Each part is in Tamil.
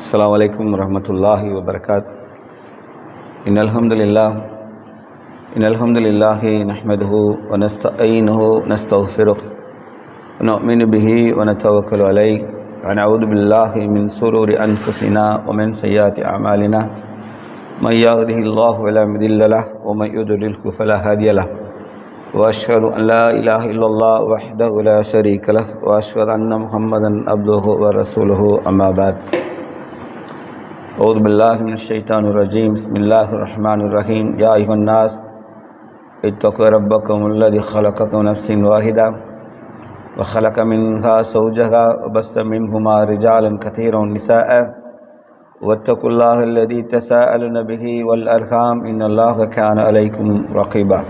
السلام عليكم ورحمة الله وبركاته. إن الحمد لله إن الحمد لله نحمده ونستعينه ونستغفره ونؤمن به ونتوكل عليه. ونعوذ بالله من سرور أنفسنا ومن سيئات أعمالنا. من يهده الله فلا مضل له ومن يضلله فلا هادي له. وأشهد أن لا إله إلا الله وحده لا شريك له وأشهد أن محمدا عبده ورسوله. أما بعد أعوذ بالله من الشيطان الرجيم. بسم الله الرحمن الرحيم. يا أيها الناس اتقوا ربكم الذي خلقكم نفس واحدة وخلق منها زوجها وبث منهما رجالا كثيرا نساء واتقوا الله الذي تساءلون به والأرحام. إن الله كان عليكم رقيبا.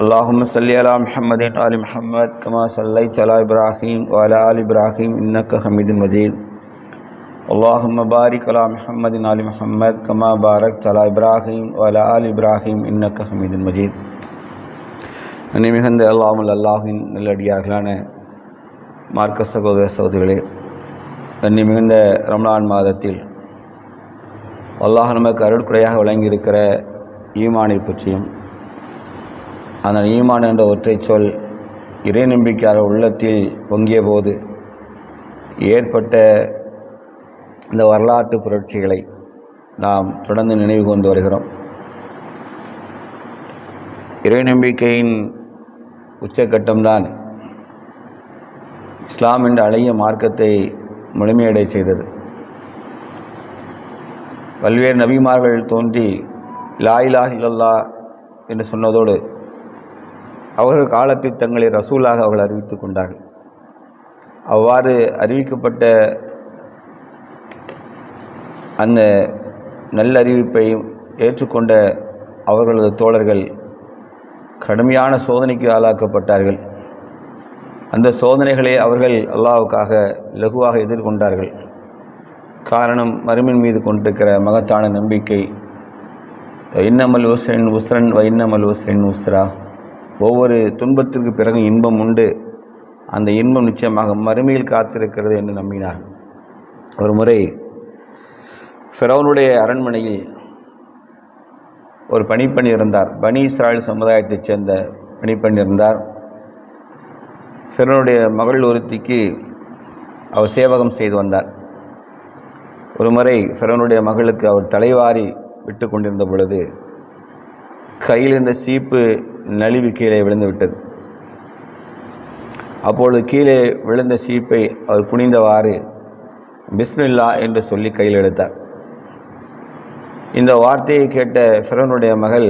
اللهم صل على محمد وعلى محمد كما صليت على إبراهيم وعلى آل إبراهيم. إنك حميد مجيد. اللهم بارك على محمد وآل محمد كما باركت على إبراهيم وعلى آل إبراهيم إنك حميد مجيد அன்னை மிகுந்த அல்லாமல் அல்லாஹின் நல்லடியார்களான மார்க்க சகோதர சகோதரிகளே அன்னி மிகுந்த ரம்லான் மாதத்தில் அல்லாஹ் நமக்கு அருட்குறையாக வழங்கியிருக்கிற ஈமானை பற்றியும் அந்த ஈமான் என்ற ஒற்றை சொல் இறை நம்பிக்கையாளர் உள்ளத்தில் பொங்கிய போது ஏற்பட்ட இந்த வரலாற்று புரட்சிகளை நாம் தொடர்ந்து நினைவு கொண்டு வருகிறோம். இறை நம்பிக்கையின் உச்சக்கட்டம்தான் இஸ்லாம் என்ற அழகிய மார்க்கத்தை முழுமையடை செய்தது. பல்வேறு நபிமார்கள் தோன்றி லாயிலா இல்லல்லா என்று சொன்னதோடு அவர்கள் காலத்தில் தங்களை ரசூலாக அவர்கள் அறிவித்துக் கொண்டார்கள். அவ்வாறு அறிவிக்கப்பட்ட அந்த நல்லறிவிப்பையும் ஏற்றுக்கொண்ட அவர்களது தோழர்கள் கடுமையான சோதனைக்கு ஆளாக்கப்பட்டார்கள். அந்த சோதனைகளை அவர்கள் அல்லாவுக்காக லகுவாக எதிர்கொண்டார்கள். காரணம் மருமின் மீது கொண்டிருக்கிற மகத்தான நம்பிக்கை. இன்னமல் உஸ்ரன் உஸ்ரன் வ இன்னமல் உஸ்ரன் உஸ்ரா. ஒவ்வொரு துன்பத்திற்கு பிறகு இன்பம் உண்டு. அந்த இன்பம் நிச்சயமாக மறுமையில் காத்திருக்கிறது என்று நம்பினார் ஒரு முறை ஃபிரௌனுடைய அரண்மனையில் ஒரு பணிப்பணி இருந்தார். பனி இஸ்ராயல் சமுதாயத்தைச் சேர்ந்த பணிப்பணி இருந்தார். ஃபிரனுடைய மகள் ஒருத்திக்கு அவர் சேவகம் செய்து வந்தார். ஒரு முறை ஃபிரனுடைய மகளுக்கு அவர் தலைவாரி விட்டு கொண்டிருந்த பொழுது கையில் இருந்த சீப்பு நழுவி கீழே விழுந்து விட்டது. அப்பொழுது கீழே விழுந்த சீப்பை அவர் குனிந்தவாறு பிஸ்மில்லா என்று சொல்லி கையில் எடுத்தார். இந்த வார்த்தையை கேட்ட ஃபிரனுடைய மகள்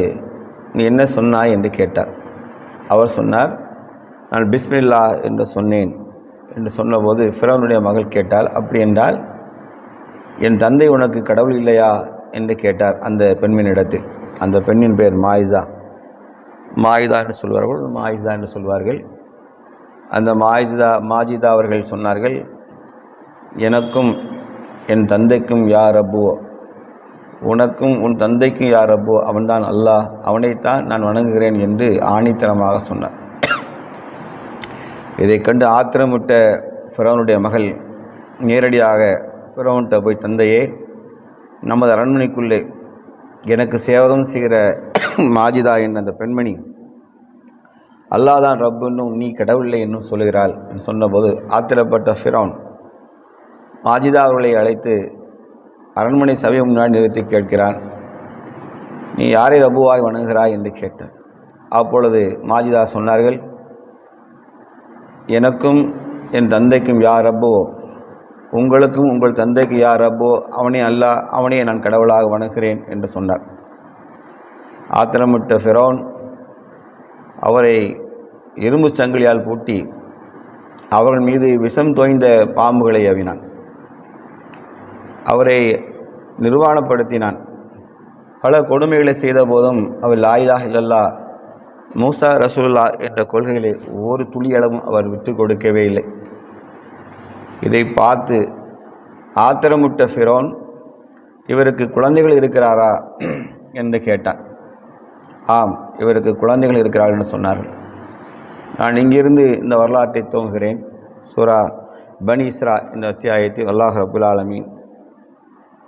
நீ என்ன சொன்னாய்? என்று கேட்டார். அவர் சொன்னார் நான் பிஸ்மில்லா என்று சொன்னேன். என்று சொன்னபோது ஃபிரனுடைய மகள் கேட்டால் அப்படி என்றால் என் தந்தை உனக்கு கடவுள் இல்லையா? என்று கேட்டார் அந்த பெண்மணிடத்தில் அந்த பெண்ணின் பெயர் மாயிசா. மாயிதா என்று சொல்வார்கள் மாயிசா என்று சொல்வார்கள். அந்த மாயிதா மாஜிதா அவர்கள் சொன்னார்கள் எனக்கும் என் தந்தைக்கும் யார் அப்போ உனக்கும் உன் தந்தைக்கும் யார் அப்போ அவன்தான் அல்லாஹ். அவனைத்தான் நான் வணங்குகிறேன் என்று ஆணித்தனமாக சொன்னார் இதை கண்டு ஆத்திரமிட்ட ஃபிரவனுடைய மகள் நேரடியாக ஃபிரவன்கிட்ட போய் தந்தையே நமது அரண்மனைக்குள்ளே எனக்கு சேவகம் செய்கிற மாஜிதா என்ற அந்த பெண்மணி அல்லாதான் ரப்புன்னும் நீ கடவுளில்லை என்னும் சொல்லுகிறாள் சொன்னபோது ஆத்திரப்பட்ட ஃபிரோன் மாஜிதா அவர்களை அழைத்து அரண்மனை சபையை முன்னாடி நிறுத்தி கேட்கிறான். நீ யாரை ரபுவாய் வணங்குகிறாய்? என்று கேட்டார் அப்பொழுது மாஜிதா சொன்னார்கள் எனக்கும் என் தந்தைக்கும் யார் ரப்போ? உங்களுக்கும் உங்கள் தந்தைக்கு யார் ரப்போ? அவனே அல்லா அவனே நான் கடவுளாக வணங்குகிறேன் என்று சொன்னார். ஆத்திரமிட்ட ஃபெரோன் அவரை இரும்பு சங்கிலியால் பூட்டி அவர்கள் மீது விஷம் தோய்ந்த பாம்புகளை அவினான். அவரை நிர்வாணப்படுத்தினான். பல கொடுமைகளை செய்த போதும் அவர் லாயிலா இல்லல்லா மூசா ரசூல்லா என்ற கொள்கைகளை ஒரு துளியளவும் அவர் விட்டு கொடுக்கவே இல்லை. இதை பார்த்து ஆத்திரமுட்ட ஃபிரோன் இவருக்கு குழந்தைகள் இருக்கிறாரா என்று கேட்டான். ஆம் இவருக்கு குழந்தைகள் இருக்கிறார்கள் என்று சொன்னார்கள். நான் இங்கிருந்து இந்த வரலாற்றை துவங்குகிறேன். சுறா பனீஸ்ரா இந்த என்ற அத்தியாயத்தில் அல்லாஹ் ரபுல் ஆலமீன்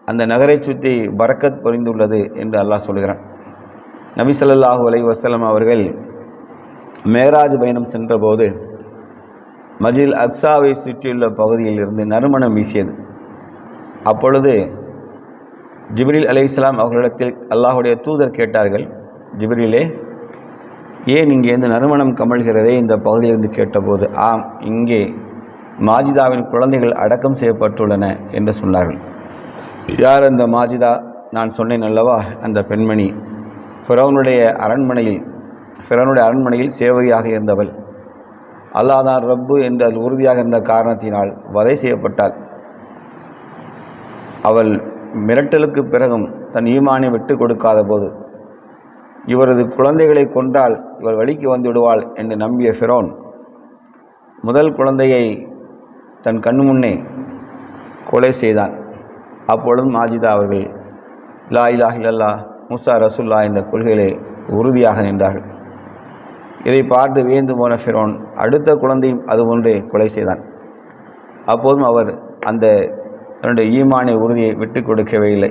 அந்த நகரை சுற்றி பறக்கத் பொறிந்துள்ளது என்று அல்லாஹ் சொல்கிறான். நபி ஸல்லல்லாஹு வசலம் அவர்கள் மேராஜ் பயணம் சென்றபோது மஜில் அக்ஸாவை சுற்றியுள்ள பகுதியில் இருந்து நறுமணம் வீசியது. அப்பொழுது ஜிப்ரில் அலி இஸ்லாம் அவர்களிடத்தில் அல்லாஹுடைய தூதர் கேட்டார்கள் ஜிப்ரிலே ஏன் இங்கே இருந்து நறுமணம் கமழ்கிறதே இந்த பகுதியிலிருந்து கேட்டபோது ஆம் இங்கே மாஜிதாவின் குழந்தைகள் அடக்கம் செய்யப்பட்டுள்ளன என்று சொன்னார்கள். யார் அந்த மாஜிதா நான் சொன்னேன் அல்லவா அந்த பெண்மணி. ஃபிரௌனுடைய அரண்மனையில் ஃபிரௌனுடைய அரண்மனையில் சேவகியாக இருந்தவள். அல்லாதான் ரப்பு என்று அது உறுதியாக இருந்த காரணத்தினால் வதை செய்யப்பட்டாள். அவள் மிரட்டலுக்கு பிறகும் தன் ஈமானை விட்டு கொடுக்காத போது இவரது குழந்தைகளை கொன்றால் இவள் வழிக்கு வந்து விடுவாள் என்று நம்பிய ஃபிரோன் முதல் குழந்தையை தன் கண் முன்னே கொலை செய்தான். அப்பொழுதும் மாஜிதா அவர்கள் லா இலாஹ் இல்லல்லா முசா ரசுல்லா என்ற கொள்கையிலே உறுதியாக நின்றார்கள். இதை பார்த்து வியந்து போன ஃபிரோன் அடுத்த குழந்தையும் அது ஒன்றே கொலை செய்தான். அப்போதும் அவர் அந்த தன்னுடைய ஈமானிய உறுதியை விட்டு கொடுக்கவே இல்லை.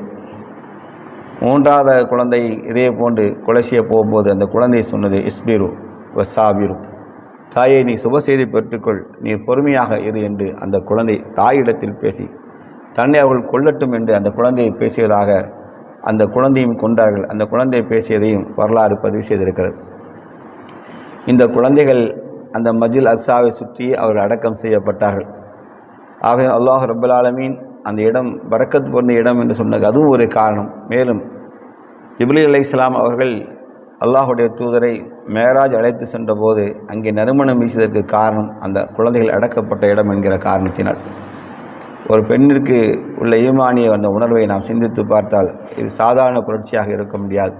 மூன்றாவது குழந்தை இதே போன்று கொலை செய்ய போகும்போது அந்த குழந்தை சொன்னது இஸ்பிரு வசாபிரு தாயை நீ சுப செய்தி பெற்றுக்கொள் நீ பொறுமையாக இரு என்று அந்த குழந்தை தாயிடத்தில் பேசி தன்னை அவர்கள் கொல்லட்டும் என்று அந்த குழந்தையை பேசியதாக அந்த குழந்தையும் கொண்டார்கள். அந்த குழந்தை பேசியதையும் வரலாறு பதிவு செய்திருக்கிறது. இந்த குழந்தைகள் அந்த மஜில் அக்ஸாவை சுற்றி அவர்கள் அடக்கம் செய்யப்பட்டார்கள். ஆக அல்லாஹ் ரபுல் ஆலமீன் அந்த இடம் வரக்கத்து பொருந்த இடம் என்று சொன்னது அதுவும் ஒரு காரணம். மேலும் இப்லி அலை இஸ்லாம் அவர்கள் அல்லாஹுடைய தூதரை மேராஜ் அழைத்து சென்றபோது அங்கே நறுமணம் வீசியதற்கு காரணம் அந்த குழந்தைகள் அடக்கப்பட்ட இடம் என்கிற காரணத்தினால். ஒரு பெண்ணிற்கு உள்ள ஈமானிய அந்த உணர்வை நாம் சிந்தித்து பார்த்தால் இது சாதாரண புரட்சியாக இருக்க முடியாது.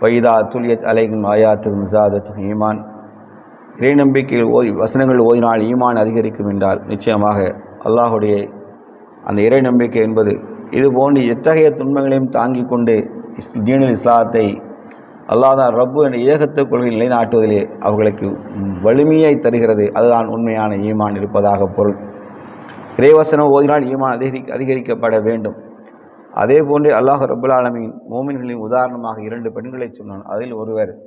வைதா துல்லியத் அலைகும் ஆயாத்து மிசாதத் ஈமான். இறை நம்பிக்கையில் ஓதி வசனங்கள் ஓதினால் ஈமான் அதிகரிக்கும் என்றால் நிச்சயமாக அல்லாஹுடைய அந்த இறை நம்பிக்கை என்பது இது போன்று எத்தகைய துன்பங்களையும் தாங்கிக் கொண்டு இஸ் தீனில் இஸ்லாத்தை அல்லாஹ் ரப்பு என்ற ஏகத்த கொள்கை நிலைநாட்டுவதிலே அவர்களுக்கு வலிமையை தருகிறது. அதுதான் உண்மையான ஈமான் இருப்பதாக பொருள். இறைவசனம் ஓதினால் ஈமான் அதிகரி அதிகரிக்கப்பட வேண்டும். அதே போன்று அல்லாஹ் ரபுல் ஆலமின் மோமின்களின் உதாரணமாக இரண்டு பெண்களை சொன்னான். அதில் ஒருவர்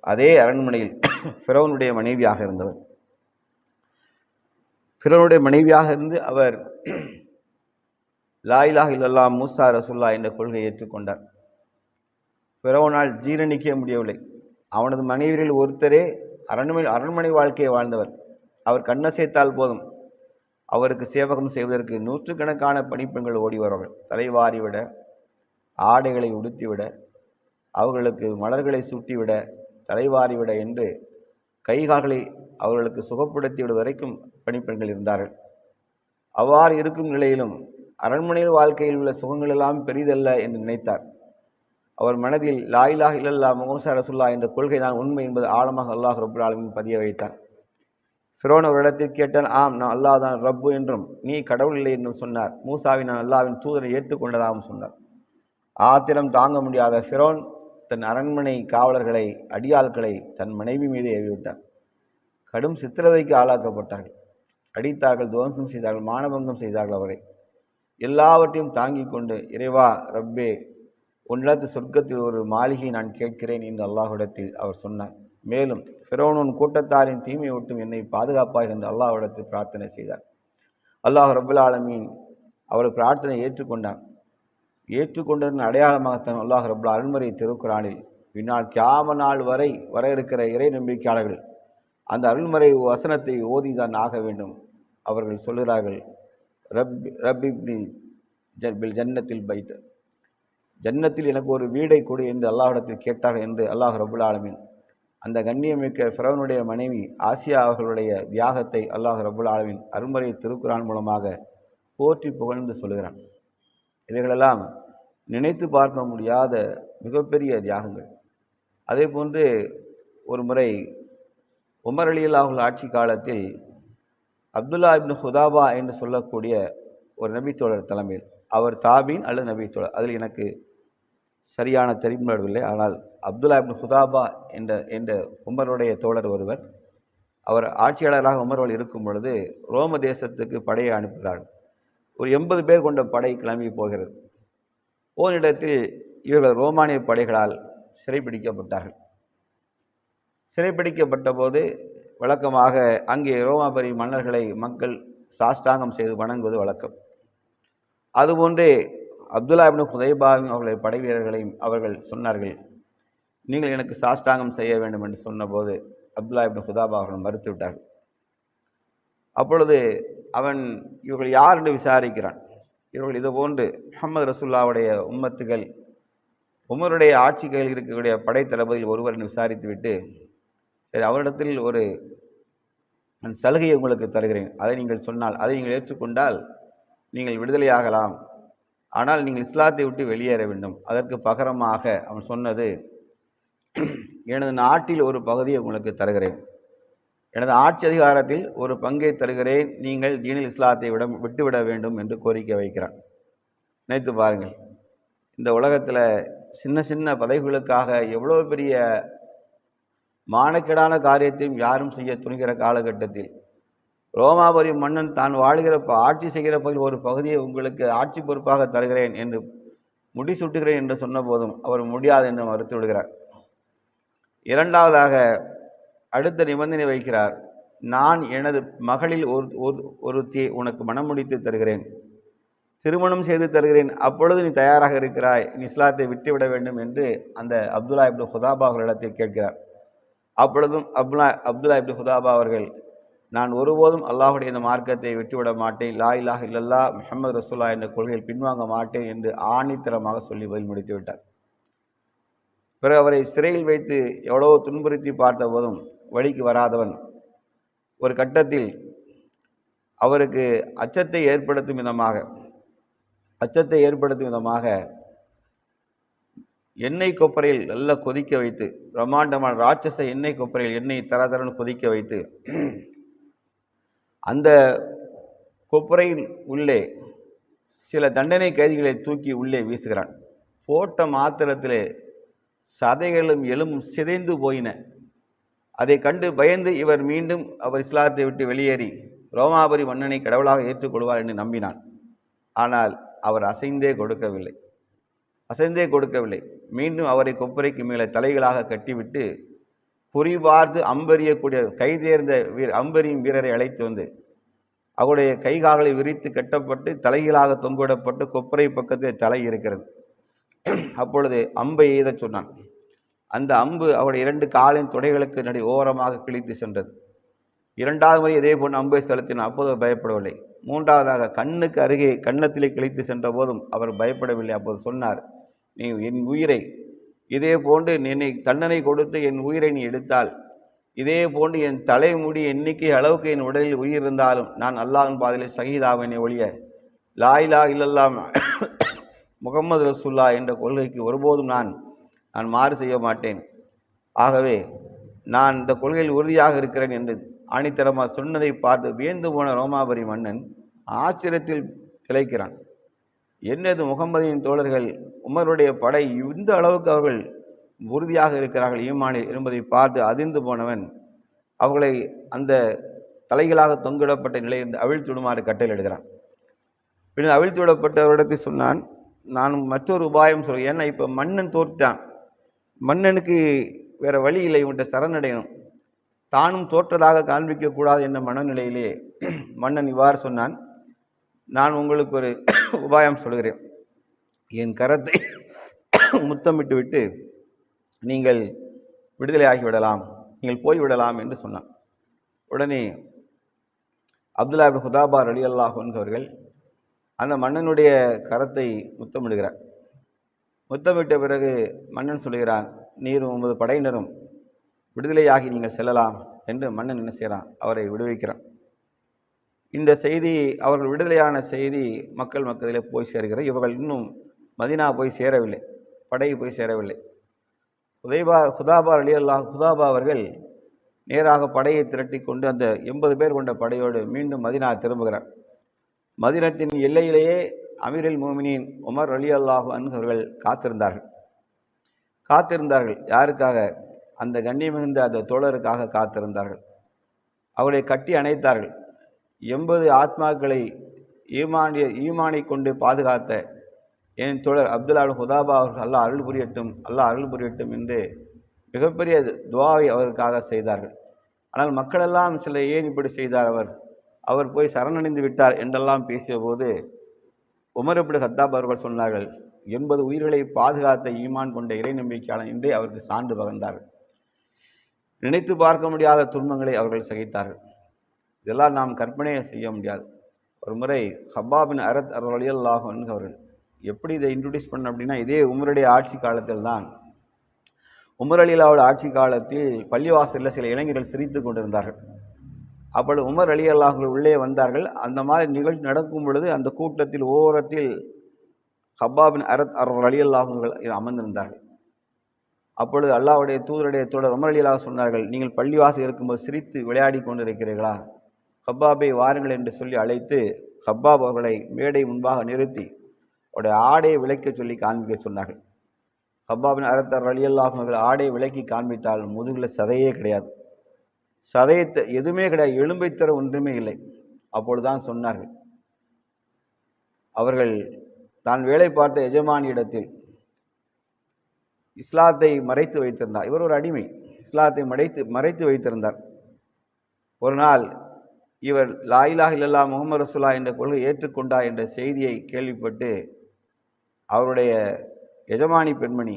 அதே அரண்மனையில் ஃபிரவனுடைய மனைவியாக இருந்தவர். ஃபிரவனுடைய மனைவியாக இருந்து அவர் லாயிலாக இல்லல்லா மூசா ரசுல்லா என்ற கொள்கையை ஏற்றுக்கொண்டார். பிறவனால் ஜீரணிக்க முடியவில்லை. அவனது மனைவியரில் ஒருத்தரே அரண்மனை அரண்மனை வாழ்க்கையை வாழ்ந்தவர். அவர் கண்ணசைத்தால் போதும். அவருக்கு சேவகம் செய்வதற்கு நூற்றுக்கணக்கான பணிப்பெண்கள் ஓடி வருவார்கள் தலைவாரி விட ஆடைகளை உடுத்திவிட அவர்களுக்கு மலர்களை சூட்டிவிட தலைவாரி விட என்று கைகால்களை அவர்களுக்கு சுகப்படுத்தி விட வரைக்கும் பணிப்பெண்கள் இருந்தார்கள். அவ்வாறு இருக்கும் நிலையிலும் அரண்மனையில் வாழ்க்கையில் உள்ள சுகங்கள் எல்லாம் பெரிதல்ல என்று நினைத்தார். அவர் மனதில் லாயிலாக இல்லல்லா முகம்சா ரசுல்லா என்ற கொள்கை தான் உண்மை என்பது ஆழமாக அல்லாஹ் ரபுல் ஆலமின் பதிய வைத்தான். ஃபிரோன் ஒரு இடத்தில் கேட்டான் ஆம் நான் அல்லாஹ் தான் ரப்பு என்றும் நீ கடவுள் இல்லை என்றும் சொன்னார். மூசாவை நான் அல்லாவின் தூதரை ஏற்றுக்கொண்டதாகவும் சொன்னார். ஆத்திரம் தாங்க முடியாத ஃபிரோன் தன் அரண்மனை காவலர்களை அடியாள்களை தன் மனைவி மீது ஏவிவிட்டார் கடும் சித்திரதைக்கு ஆளாக்கப்பட்டார்கள். அடித்தார்கள் துவம்சம் செய்தார்கள் மானபங்கம் செய்தார்கள் அவரை. எல்லாவற்றையும் தாங்கிக் கொண்டு இறைவா ரப்பே உன்னிடத்து சொர்க்கத்தில் ஒரு மாளிகை நான் கேட்கிறேன் என்று அல்லாஹ்விடத்தில் அவர் சொன்னார். மேலும் ஃபிரோனுன் கூட்டத்தாரின் தீமை ஒட்டும் என்னை பாதுகாப்பாய் என்று அல்லாஹ்விடத்தில் பிரார்த்தனை செய்தார். அல்லாஹ் ரபுல் ஆலமீன் அவர் பிரார்த்தனை ஏற்றுக்கொண்டான். ஏற்றுக்கொண்டதன் அடையாளமாகத்தான் அல்லாஹ் ரபுல் அருள்முறை திருக்குறானில் பின்னால் கியாம நாள் வரை வர இருக்கிற இறை நம்பிக்கையாளர்கள் அந்த அருள்முறை வசனத்தை ஓதிதான் ஆக வேண்டும் அவர்கள் சொல்கிறார்கள். ரப் ரப்பிப்னி பில் ஜன்னத்தில் பைட் ஜன்னத்தில் எனக்கு ஒரு வீடை கொடு என்று அல்லாஹிடத்தில் கேட்டார்கள் என்று அல்லாஹ் ரபுல் ஆலமின் அந்த கண்ணியமிக்க ஃபிரவனுடைய மனைவி ஆசியா அவர்களுடைய தியாகத்தை அல்லாஹ் ரபுல் ஆலமின் அருள்முறை திருக்குறான் மூலமாக போற்றி புகழ்ந்து சொல்கிறான் இவைகளெல்லாம் நினைத்து பார்க்க முடியாத மிகப்பெரிய தியாகங்கள். அதே போன்று ஒரு முறை உமர் அலி அல்லாஹுல் ஆட்சி காலத்தில் அப்துல்லா இப்னு ஹுதாபா என்று சொல்லக்கூடிய ஒரு நபித்தோழர் தலைமையில் அவர் தாபீன் அல்லது நபித்தோழர் அதில் எனக்கு சரியான தெரிவிடவில்லை ஆனால் அப்துல்லா இப்னு ஹுதாபா என்ற என்ற உமருடைய தோழர் ஒருவர் அவர் ஆட்சியாளராக உமர்வல் இருக்கும் பொழுது ரோம தேசத்துக்கு படையை அனுப்புகிறார். ஒரு எண்பது பேர் கொண்ட படை கிளம்பி போகிறது. ஓரிடத்தில் இவர்கள் ரோமானிய படைகளால் சிறைப்பிடிக்கப்பட்டார்கள் சிறைப்பிடிக்கப்பட்ட போது வழக்கமாக அங்கே ரோமாபுரி மன்னர்களை மக்கள் சாஷ்டாங்கம் செய்து வணங்குவது வழக்கம். அதுபோன்றே அப்துல்லா இப்னு ஹுதைபாவின் அவர்களை படை வீரர்களையும் அவர்கள் சொன்னார்கள். நீங்கள் எனக்கு சாஷ்டாங்கம் செய்ய வேண்டும் என்று சொன்னபோது அப்துல்லா இப்னு ஹுதாபா அவர்கள் மறுத்துவிட்டார்கள் அப்பொழுது அவன் இவர்கள் யார் என்று விசாரிக்கிறான். இவர்கள் இதுபோன்று முகமது ரசுல்லாவுடைய உம்மத்துகள் உமருடைய ஆட்சிகள் இருக்கக்கூடிய படை தளபதியில் ஒருவர் விசாரித்துவிட்டு சரி அவரிடத்தில் ஒரு அந்த சலுகையை உங்களுக்கு தருகிறேன். அதை நீங்கள் சொன்னால் அதை நீங்கள் ஏற்றுக்கொண்டால் நீங்கள் விடுதலையாகலாம். ஆனால் நீங்கள் இஸ்லாத்தை விட்டு வெளியேற வேண்டும். அதற்கு பகரமாக அவன் சொன்னது எனது நாட்டில் ஒரு பகுதியை உங்களுக்கு தருகிறேன். எனது ஆட்சி அதிகாரத்தில் ஒரு பங்கை தருகிறேன். நீங்கள் தீனில் இஸ்லாத்தை விட விட்டுவிட வேண்டும் என்று கோரிக்கை வைக்கிறான் நினைத்து பாருங்கள். இந்த உலகத்தில் சின்ன சின்ன பதவிகளுக்காக எவ்வளோ பெரிய மானக்கேடான காரியத்தையும் யாரும் செய்ய துணிகிற காலகட்டத்தில் ரோமாபுரி மன்னன் தான் வாழ்கிற ஆட்சி செய்கிற பகுதியில் ஒரு பகுதியை உங்களுக்கு ஆட்சி பொறுப்பாக தருகிறேன் என்று முடி சுட்டுகிறேன் என்று சொன்னபோதும் அவர் முடியாது என்று மறுத்து விடுகிறார். இரண்டாவதாக அடுத்த நிபந்தனை வைக்கிறார் நான் எனது மகளில் ஒரு ஒரு- ஒருத்தியை உனக்கு மனம் முடித்து தருகிறேன் திருமணம் செய்து தருகிறேன் அப்பொழுது நீ தயாராக இருக்கிறாய் நீ இஸ்லாத்தை விட்டுவிட வேண்டும் என்று அந்த அப்துல்லா இப்னு ஹுதாபா அவர்களிடத்தில் கேட்கிறார். அப்பொழுதும் அப்துல்லா அப்துல்லா இப்னு ஹுதாபா அவர்கள் நான் ஒருபோதும் அல்லாஹுடைய இந்த மார்க்கத்தை விட்டுவிட மாட்டேன் லா இல்லாஹ் இல்லல்லா முஹம்மது ரசூல்லா என்ற கொள்கையில் பின்வாங்க மாட்டேன் என்று ஆணித்தரமாக சொல்லி பதில் முடித்து விட்டார். பிறகு அவரை சிறையில் வைத்து எவ்வளவோ துன்புறுத்தி பார்த்த போதும் வழிக்கு வராதவன். ஒரு கட்டத்தில் அவருக்கு அச்சத்தை ஏற்படுத்தும் விதமாக அச்சத்தை ஏற்படுத்தும் விதமாக எண்ணெய் கொப்பரையில் நல்லா கொதிக்க வைத்து பிரம்மாண்டமான ராட்சச எண்ணெய் கொப்பரையில் எண்ணெய் தர தரன்னு கொதிக்க வைத்து அந்த கொப்பரையின் உள்ளே சில தண்டனை கைதிகளை தூக்கி உள்ளே வீசுகிறான். போட்ட மாத்திரத்திலே சதைகளும் எலும்பும் சிதைந்து போயின. அதை கண்டு பயந்து இவர் மீண்டும் அவர் இஸ்லாத்தை விட்டு வெளியேறி ரோமாபுரி மன்னனை கடவுளாக ஏற்றுக்கொள்வார் என்று நம்பினான். ஆனால் அவர் அசைந்தே கொடுக்கவில்லை. அசைந்தே கொடுக்கவில்லை. மீண்டும் அவரை கொப்பரைக்கு மேலே தலைகளாக கட்டிவிட்டு குறிபார்த்து அம்பறியக்கூடிய அம்பெறியக்கூடிய கைதேர்ந்த வீர அம்பெறியும் வீரரை அழைத்து வந்து அவருடைய கைகால்களை விரித்து கட்டப்பட்டு தலைகளாக தொங்கவிடப்பட்டு கொப்பரை பக்கத்தில் தலை இருக்கிறது. அப்பொழுது அம்பை எய்த சொன்னான். அந்த அம்பு அவருடைய இரண்டு காலின் துடைகளுக்கு நடி ஓரமாக கிழித்து சென்றது. இரண்டாவது முறை இதே போன்று அம்பை செலுத்தினான். அப்போது அவர் பயப்படவில்லை. மூன்றாவதாக கண்ணுக்கு அருகே கண்ணத்திலே கிழித்து சென்ற போதும் அவர் பயப்படவில்லை. அப்போது சொன்னார் நீ என் உயிரை இதே போன்று என்னை தண்டனை கொடுத்து என் உயிரை நீ எடுத்தால் இதே போன்று என் தலைமுடி எண்ணிக்கை அளவுக்கு என் உடலில் உயிர் இருந்தாலும் நான் அல்லாஹின் பாதையில் சகிதாவினை ஒழிய லாயிலா இல்லல்லாம் முகமது ரசுல்லா என்ற கொள்கைக்கு ஒருபோதும் நான் நான் மாறு செய்ய மாட்டேன். ஆகவே நான் இந்த கொள்கையில் உறுதியாக இருக்கிறேன் என்று ஆணித்தரமாக சொன்னதை பார்த்து வியந்து போன ரோமாபுரி மன்னன் ஆச்சரியத்தில் திளைக்கிறான். என்னது முகமதியின் தோழர்கள்? உமருடைய படை இந்த அளவுக்கு அவர்கள் உறுதியாக இருக்கிறார்கள் ஈமானில்? என்பதை பார்த்து அதிர்ந்து போனவன் அவர்களை அந்த தலைகளாக தொங்கிடப்பட்ட நிலையிலிருந்து அவிழ்த்து விடுமாறு கட்டளையிடுகிறான். பின்னர் அவிழ்த்து விடப்பட்டவரிடத்தில் சொன்னான் நான் மற்றொரு உபாயம் சொல்கிறேன் ஏன்னா இப்போ மன்னன் தோற்றான். மன்னனுக்கு வேறு வழி இல்லை. இவன்கிட்ட சரணடையணும். தானும் தோற்றதாக காண்பிக்கக்கூடாது என்ற மனநிலையிலே மன்னன் இவ்வாறு சொன்னான். நான் உங்களுக்கு ஒரு உபாயம் சொல்கிறேன். என் கரத்தை முத்தமிட்டு விட்டு நீங்கள் விடுதலை ஆகிவிடலாம். நீங்கள் போய்விடலாம் என்று சொன்னான். உடனே அப்துல்லா ஹுதாபார் அலி அல்லாஹ் என்பவர்கள் அந்த மன்னனுடைய கரத்தை முத்தமிடுகிறார். முத்தமிட்ட பிறகு மன்னன் சொல்கிறான் நீரும் உமது படையினரும் விடுதலையாகி நீங்கள் செல்லலாம் என்று மன்னன் என்ன செய்கிறான்? அவரை விடுவிக்கிறான். இந்த செய்தி அவர்கள் விடுதலையான செய்தி மக்கள் மக்களிலே போய் சேர்கிறது. இவர்கள் இன்னும் மதினா போய் சேரவில்லை படை போய் சேரவில்லை. ஹுதைபா ஹுதாபா அலி ஹுதாபா அவர்கள் நேராக படையை திரட்டி கொண்டு அந்த எண்பது பேர் கொண்ட படையோடு மீண்டும் மதினா திரும்புகிறார். மதினத்தின் எல்லையிலேயே அமீரில் மோமினின் உமர் அலி அல்லாஹு அவர்கள் காத்திருந்தார்கள். காத்திருந்தார்கள். யாருக்காக? அந்த கண்ணியம் மிகுந்த அந்த தோழருக்காக காத்திருந்தார்கள். அவளை கட்டி அணைத்தார்கள். எண்பது ஆத்மாக்களை ஈமானிய ஈமானை கொண்டு பாதுகாத்த என் தோழர் அப்துல்லா ஹுதாபா அவர்கள் அல்லாஹ் அருள் புரியட்டும் அல்லாஹ் அருள் புரியட்டும் என்று மிகப்பெரிய துவாவை அவருக்காக செய்தார்கள். ஆனால் மக்களெல்லாம் சில ஏன் இப்படி செய்தார் அவர்? அவர் போய் சரணடைந்து விட்டார் என்றெல்லாம் பேசிய போது உமர் இப்படி ஹத்தாப் அவர்கள் சொன்னார்கள் எண்பது உயிர்களை பாதுகாத்த ஈமான் கொண்ட இறை நம்பிக்கையாளன் என்றே அவருக்கு சான்று பகர்ந்தார்கள் நினைத்து பார்க்க முடியாத துன்பங்களை அவர்கள் சகித்தார்கள். இதெல்லாம் நாம் கற்பனையை செய்ய முடியாது. ஒரு முறை ஹப்பாபின் அரத் அலியல்லாஹ் அவர்கள் எப்படி இதை இன்ட்ரடியூஸ் பண்ண அப்படின்னா இதே உமருடைய ஆட்சி காலத்தில் தான் உமர் அலிலாவோட ஆட்சி காலத்தில் பள்ளிவாசலில் சில இளைஞர்கள் சிரித்து கொண்டிருந்தார்கள். அப்பொழுது உமர் அலி அல்லாஹர்கள் உள்ளே வந்தார்கள். அந்த மாதிரி நிகழ்ச்சி நடக்கும் பொழுது அந்த கூட்டத்தில் ஓரத்தில் ஹப்பாபின் அரத் அர் அலி அல்லாஹர்கள் அமர்ந்திருந்தார்கள். அப்பொழுது அல்லாவுடைய தூதருடைய தொடர் உமர் அலி அல்லாஹ் சொன்னார்கள் நீங்கள் பள்ளிவாசல் இருக்கும்போது சிரித்து விளையாடி கொண்டிருக்கிறீர்களா? ஹப்பாபை வாருங்கள் என்று சொல்லி அழைத்து ஹப்பாப் அவர்களை மேடை முன்பாக நிறுத்தி அவருடைய ஆடையை விளக்க சொல்லி காண்பிக்க சொன்னார்கள். ஹப்பாபின் அரத்தர் அலி அல்லாஹர்கள் ஆடையை விலக்கி காண்பித்தால் முதுகில் சதையே கிடையாது. சதயத்தை எதுவுமே கிடையாது. எலும்பை தர ஒன்றுமே இல்லை. அப்பொழுதுதான் சொன்னார்கள். அவர்கள் தான் வேலை பார்த்த எஜமானியிடத்தில் இஸ்லாத்தை மறைத்து வைத்திருந்தார். இவர் ஒரு அடிமை. இஸ்லாத்தை மறைத்து மறைத்து வைத்திருந்தார். ஒரு நாள் இவர் லாயிலாக இல்லல்லா முகமது ரசுல்லா என்ற கொள்கை ஏற்றுக்கொண்டார் என்ற செய்தியை கேள்விப்பட்டு அவருடைய எஜமானி பெண்மணி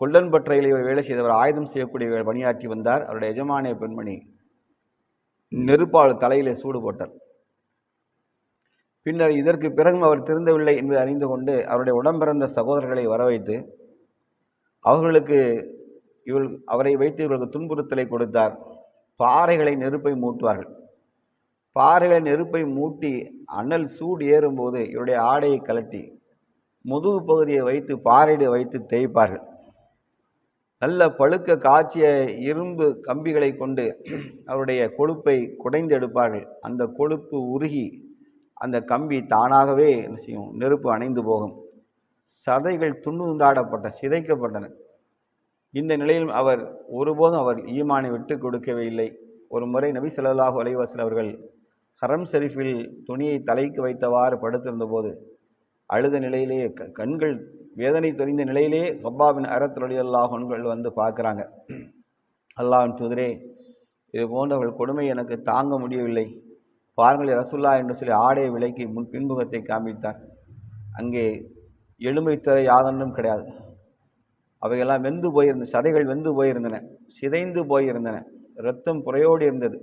கொல்லன்பற்றையில் இவர் வேலை செய்தவர் ஆயுதம் செய்யக்கூடிய பணியாற்றி வந்தார். அவருடைய எஜமானிய பெண்மணி. நெருப்பால் தலையிலே சூடு போட்டார். பின்னர் இதற்கு பிறகும் அவர் திருந்தவில்லை என்பதை அறிந்து கொண்டு அவருடைய உடம்பிறந்த சகோதரர்களை வர வைத்து அவர்களுக்கு இவள் அவரை வைத்து இவர்களுக்கு துன்புறுத்தலை கொடுத்தார். பாறைகளை நெருப்பை மூட்டுவார்கள். பாறைகளை நெருப்பை மூட்டி அனல் சூடு ஏறும்போது இவருடைய ஆடையை கலட்டி முதுகு பகுதியை வைத்து பாறையிட வைத்து தேய்ப்பார்கள். நல்ல பழுக்க காய்ச்சிய இரும்பு கம்பிகளை கொண்டு அவருடைய கொழுப்பை குடைந்து எடுப்பார்கள். அந்த கொழுப்பு உருகி அந்த கம்பி தானாகவே என்ன செய்யும்? நெருப்பு அணைந்து போகும். சதைகள் துண்டு துண்டாடப்பட்ட சிதைக்கப்பட்டன. இந்த நிலையில் அவர் ஒருபோதும் அவர் ஈமானை விட்டு கொடுக்கவே இல்லை. ஒரு முறை நபி ஸல்லல்லாஹு அலைவாசல் அவர்கள் ஹரம் ஷெரீஃபில் துணியை தலைக்கு வைத்தவாறு படுத்திருந்தபோது அழுத நிலையிலேயே க- கண்கள் வேதனை தெரிந்த நிலையிலே கப்பாவின் அறத்துலடி அல்லாஹன்கள் வந்து பார்க்குறாங்க. அல்லாஹின் தூதரே இது போன்றவர்கள் கொடுமை எனக்கு தாங்க முடியவில்லை. பாருங்கள் ரசுல்லா என்று சொல்லி ஆடையை விலைக்கு முன் பின்புகத்தை காமித்தார் அங்கே எலும்பை தர யாதொன்றும் கிடையாது. அவையெல்லாம் வெந்து போயிருந்த சதைகள் வெந்து போயிருந்தன சிதைந்து போயிருந்தன இரத்தம் புறையோடு இருந்தது.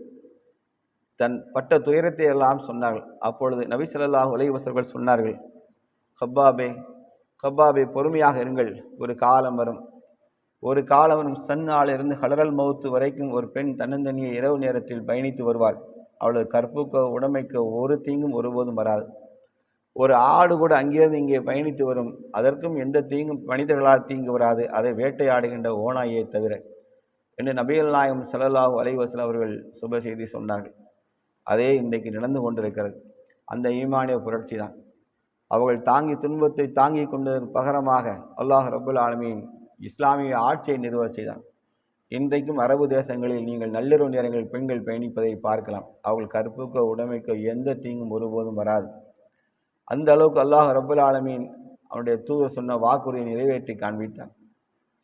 தன் பட்ட துயரத்தை எல்லாம் சொன்னார்கள். அப்பொழுது நபிசல்லாஹ் ஸல்லல்லாஹு சொன்னார்கள் கப்பாபே கப்பாபே பொறுமையாக இருங்கள். ஒரு காலம் வரும். ஒரு காலம் வரும். சன்னாலிருந்து ஹலரல் மவுத்து வரைக்கும் ஒரு பெண் தன்னந்தனியை இரவு நேரத்தில் பயணித்து வருவாள். அவளது கற்புக்கோ உடமைக்கோ ஒரு தீங்கும் ஒருபோதும் வராது. ஒரு ஆடு கூட அங்கிருந்து இங்கே பயணித்து வரும். அதற்கும் எந்த தீங்கும் மனிதர்களால் தீங்கு வராது. அதை வேட்டையாடுகின்ற ஓநாயை தவிர. என்று நபிகள் நாயகம் ஸல்லல்லாஹு அலைஹி அவர்கள் சுப செய்தி சொன்னார்கள். அதே இன்றைக்கு நடந்து கொண்டிருக்கிறது. அந்த ஈமானிய புரட்சி தான். அவர்கள் தாங்கி துன்பத்தை தாங்கி கொண்டதன் பகரமாக அல்லாஹ் ரபுல் ஆலமீன் இஸ்லாமிய ஆட்சியை நிறுவ செய்தான். இன்றைக்கும் அரபு தேசங்களில் நீங்கள் நள்ளிரவு நேரங்களில் பெண்கள் பயணிப்பதை பார்க்கலாம். அவர்கள் கற்புக்கோ உடைமைக்கோ எந்த தீங்கும் ஒருபோதும் வராது. அந்த அளவுக்கு அல்லாஹ் ரபுல் ஆலமீன் அவனுடைய தூதர் சொன்ன வாக்குறுதியை நிறைவேற்றி காண்பித்தான்.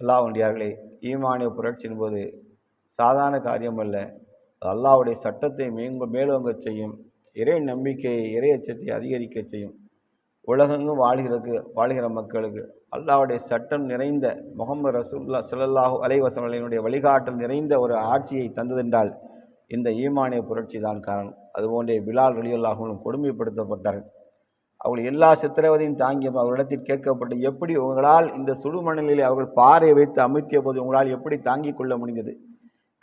அல்லாஹ் உண்டியார்களே ஈமானிய புரட்சியின் போது சாதாரண காரியம் அல்ல அல்லாவுடைய அல்லாஹ்வுடைய சட்டத்தை மேங்க மேலோங்க செய்யும். இறை நம்பிக்கையை இறை அச்சத்தை அதிகரிக்க செய்யும். உலகெங்கும் வாழ்கிறதுக்கு வாழ்கிற மக்களுக்கு அல்லாவுடைய சட்டம் நிறைந்த முகமது ரசூல்லா சிலல்லாஹு அலைவசங்களினுடைய வழிகாட்டல் நிறைந்த ஒரு ஆட்சியை தந்ததென்றால் இந்த ஈமானிய புரட்சி தான் காரணம். அதுபோன்றே பிலால் ரலியல்லாஹுவும் கொடுமைப்படுத்தப்பட்டார்கள் அவர்கள் எல்லா சித்திரவதையும் தாங்கியும் அவர்களிடத்தில் கேட்கப்பட்டு எப்படி உங்களால் இந்த சுடுமணலிலே அவர்கள் பாறை வைத்து அமுத்திய போது உங்களால் எப்படி தாங்கிக் கொள்ள முடிந்தது?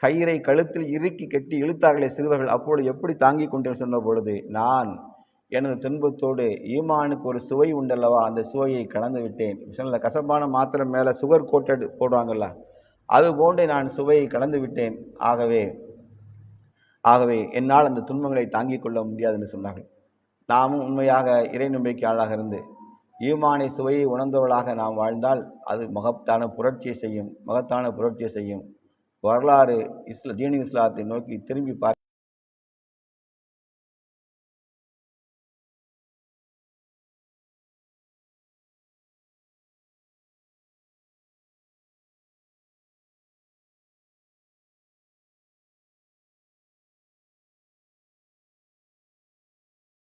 கயிறை கழுத்தில் இறுக்கி கட்டி இழுத்தார்களே சிறுவர்கள் அப்பொழுது எப்படி தாங்கிக் கொண்டேன் சொன்ன பொழுது நான் எனது துன்பத்தோடு ஈமானுக்கு ஒரு சுவை உண்டல்லவா? அந்த சுவையை கலந்து விட்டேன். கசப்பான மாத்திரை மேலே சுகர் கோட்டட் போடுவாங்கல்ல அது போன்று நான் சுவையை கலந்து விட்டேன். ஆகவே ஆகவே என்னால் அந்த துன்பங்களை தாங்கிக் கொள்ள முடியாது என்று சொன்னார்கள். நாமும் உண்மையாக இறை நம்பிக்கையாளராக இருந்து ஈமானை சுவையை உணர்ந்தவளாக நாம் வாழ்ந்தால் அது மகத்தான புரட்சியை செய்யும் மகத்தான புரட்சியை செய்யும். வரலாறு இஸ்ல தீனி இஸ்லாத்தை நோக்கி திரும்பி பார்க்க